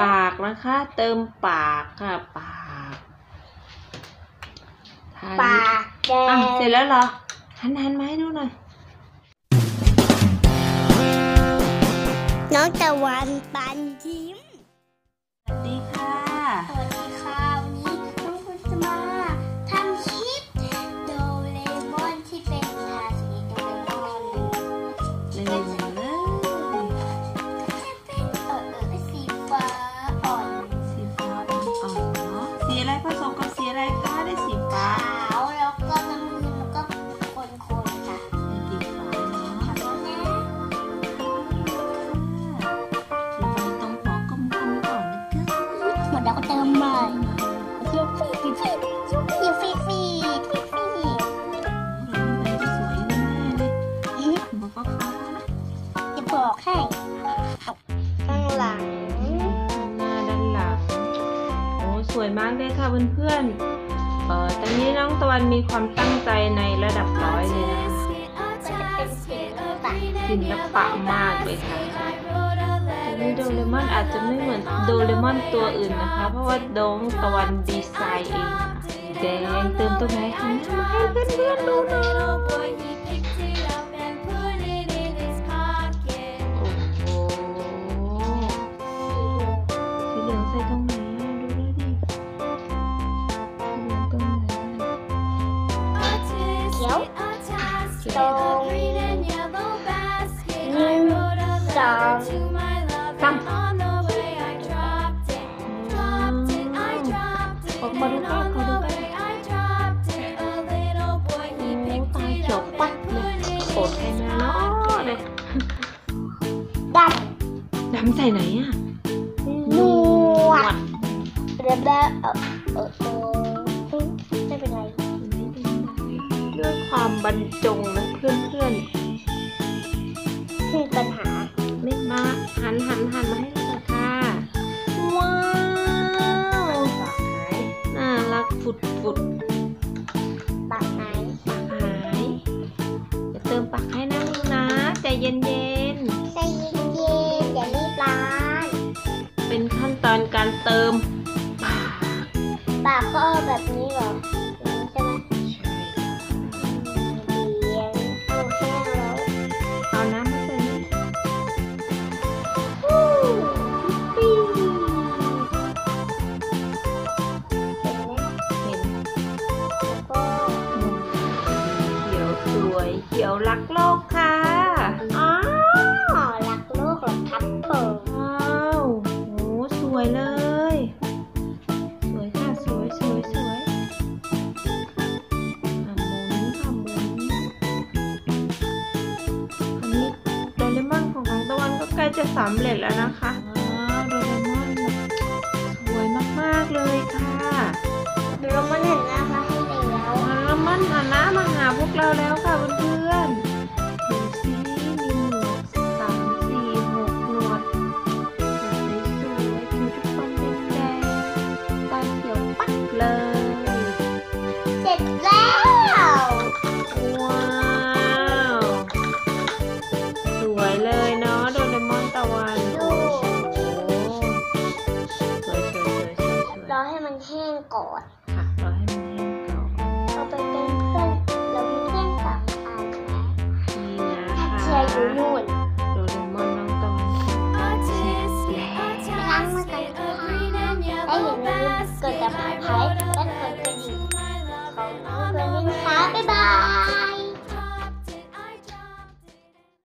ปากนะคะ เติมปากค่ะ ปากทาปาลิปกแดอะงเสร็จแล้วเหรอ หันหันมาให้ดูหน่อย น้องตะวันปันยิ้ม สีอะไรผสมกับสีอะไรคะได้สีฟ้าขาวแล้วก็น้ำเงินแล้วก็คนๆค่ะได้สีฟ้าเนาะทำแล้วนะเดี๋ยวเราต้องหัวกลมๆก่อนนะจ๊ะหมดแล้วก็เติมใหม่ฟิวฟีฟิวฟีฟิวฟีฟีฟีฟีฟีเราไม่ได้สวยแน่ๆเลยบอกว่าฟ้านะจะบอกให้ มากเลยค่ะเพื่อนๆเอ่อตอนนี้น้องตะวันมีความตั้งใจในระดับร้อยเลยนะคะศิลปะมากเลยค่ะอันนี้โดเรมอนอาจจะไม่เหมือนโดเรมอนตัวอื่นนะคะ เพราะว่าน้องตะวันดีไซน์เองแดงเติมตรงไหนหันมาให้เพื่อนๆดูหน่อย ขียวตรงหนึ่งสองสามขอขอดูใกล้ขอดูใกล้โอ้ตาเขียวปัดเลยโอดใครมาเนาะเลยดดำใส่ไหนอะำหนวดแล้วแบบเออเออ ความบรรจงนะเพื่อนเพื่อนมีปัญหาๆไม่มาหันหันหันมาให้ดูหน่อยค่ะว้าวน่ารักฝุดฝุดปากไหนปากหายจะเติมปากให้นะลูกนะใจเย็นใส่เย็นๆอย่ารีบร้านๆเป็นขั้นตอนการเติมปากปากก็เอาแบบนี้เหรอ วยเขียวรักโลกค่ะอ๋อรักโลกเหรอครับผมว้าวโหสวยเลย สวยค่ะสวยสวยสวยอะหมุนค่ะหมุนอันนี้โดเรมอนของของตะวันก็ใกล้จะสำเร็จแล้วนะคะ จแล้ว ว้าว สวยเลยเนาะโดเรมอนตะวันดู โอ้โหสวยสวยสวยสวยสวยรอให้มันแห้งก่อน ค่ะรอให้มันแห้งก่อนเอาไปเป็นเพื่อนเราเป็นเพื่อนสามอันนะนี่นะคะเชียร์อยู่นู่น โดเรมอนน้องตะวันเสร็จแล้วไปล้างมือกันค่ะได้เห็นในรูปเกิดจากไผ่และกดกระ 好了我们拜拜。